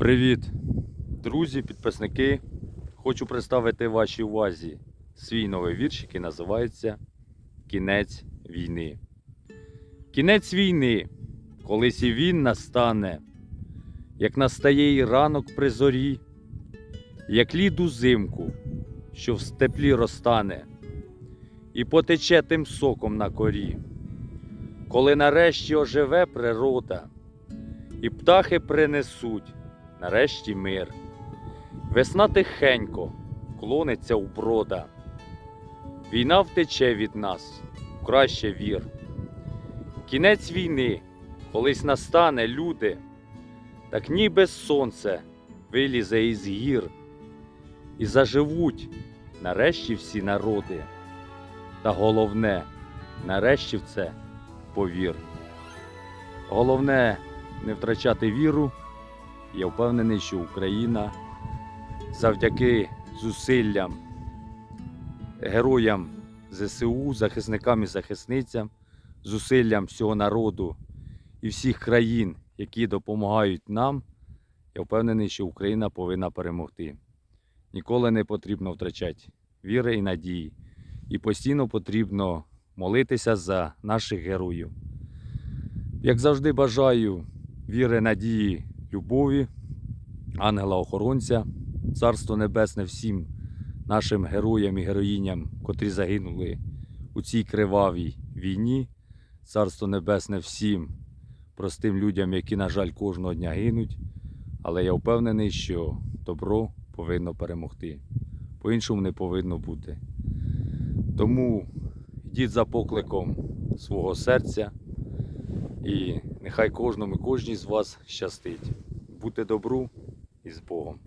Привіт, друзі, підписники. Хочу представити вашій увазі свій новий вірш, який називається Кінець війни. Кінець війни, колись і він настане, як настає і ранок при зорі, як лід узимку, що в степлі розтане, і потече тим соком на корі, коли нарешті оживе природа, і птахи принесуть нарешті мир. Весна тихенько клониться у брода. Війна втече від нас, краще вір. Кінець війни колись настане, люди, так ніби сонце вилізе із гір, і заживуть нарешті всі народи. Та головне, нарешті в це повір. Головне не втрачати віру. Я впевнений, що Україна завдяки зусиллям героям ЗСУ, захисникам і захисницям, зусиллям всього народу і всіх країн, які допомагають нам, я впевнений, що Україна повинна перемогти. Ніколи не потрібно втрачати віри і надії. І постійно потрібно молитися за наших героїв. Як завжди, бажаю віри, надії, любові, ангела-охоронця, царство небесне всім нашим героям і героїням, котрі загинули у цій кривавій війні. Царство небесне всім простим людям, які, на жаль, кожного дня гинуть. Але я впевнений, що добро повинно перемогти. По-іншому не повинно бути. Тому йдіть за покликом свого серця. І нехай кожному і кожній з вас щастить. Будьте добру і з Богом.